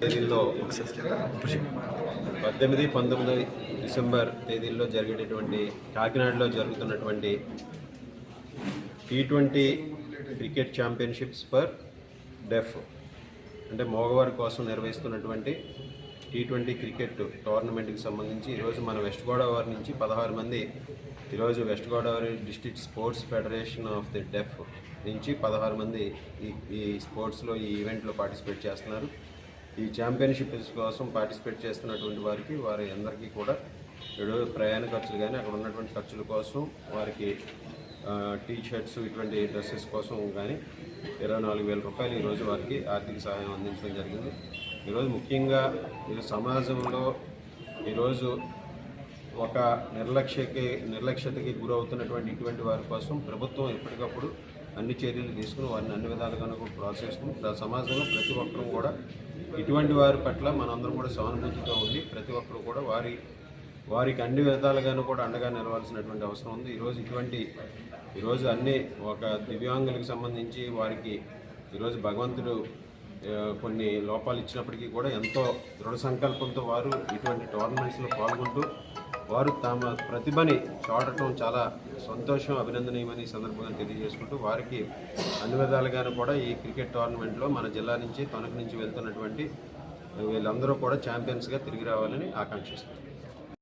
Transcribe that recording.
తేదీల్లో పద్దెనిమిది పంతొమ్మిది డిసెంబర్ తేదీల్లో జరిగేటటువంటి కాకినాడలో జరుగుతున్నటువంటి T twenty cricket championships for deaf. అంటే మగవారి కోసం నిర్వహిస్తున్నటువంటి టీ ట్వంటీ క్రికెట్ టోర్నమెంట్కి సంబంధించి ఈరోజు మన వెస్ట్ గోదావరి నుంచి పదహారు మంది ఈరోజు West Godavari district sports federation of the deaf నుంచి పదహారు మంది ఈ ఈ స్పోర్ట్స్లో ఈ ఈవెంట్లో పార్టిసిపేట్ చేస్తున్నారు. ఈ ఛాంపియన్షిప్స్ కోసం పార్టిసిపేట్ చేస్తున్నటువంటి వారికి వారి అందరికీ కూడా ఏదో ప్రయాణ ఖర్చులు కానీ అక్కడ ఉన్నటువంటి ఖర్చుల కోసం వారికి టీ షర్ట్స్ ఇటువంటి డ్రెస్సెస్ కోసం కానీ ఇరవై నాలుగు వేల రూపాయలు ఈరోజు వారికి ఆర్థిక సహాయం అందించడం జరిగింది. ఈరోజు ముఖ్యంగా ఈ సమాజంలో ఈరోజు ఒక నిర్లక్ష్యకి నిర్లక్ష్యతకి గురవుతున్నటువంటి ఇటువంటి వారి కోసం ప్రభుత్వం ఎప్పటికప్పుడు అన్ని చర్యలు తీసుకుని వారిని అన్ని విధాలుగా కూడా ప్రోత్సహిస్తుంది. ప్ర- సమాజంలో ప్రతి ఒక్కరూ కూడా ఇటువంటి వారి పట్ల మనందరం కూడా సానుభూతితో ఉండి ప్రతి ఒక్కరూ కూడా వారి వారికి అన్ని విధాలుగాను కూడా అండగా నిలవాల్సినటువంటి అవసరం ఉంది. ఈరోజు ఇటువంటి ఈరోజు అన్ని ఒక దివ్యాంగులకు సంబంధించి వారికి ఈరోజు భగవంతుడు కొన్ని లోపాలు ఇచ్చినప్పటికీ కూడా ఎంతో దృఢ సంకల్పంతో వారు ఇటువంటి టోర్నమెంట్స్లో పాల్గొంటూ వారు తమ ప్రతిభని చాటడం చాలా సంతోషం అభినందనీయమని ఈ సందర్భంగా తెలియజేసుకుంటూ వారికి అన్ని విధాలుగాను కూడా ఈ క్రికెట్ టోర్నమెంట్లో మన జిల్లా నుంచి తణుకు నుంచి వెళ్తున్నటువంటి వీళ్ళందరూ కూడా ఛాంపియన్స్గా తిరిగి రావాలని ఆకాంక్షిస్తున్నారు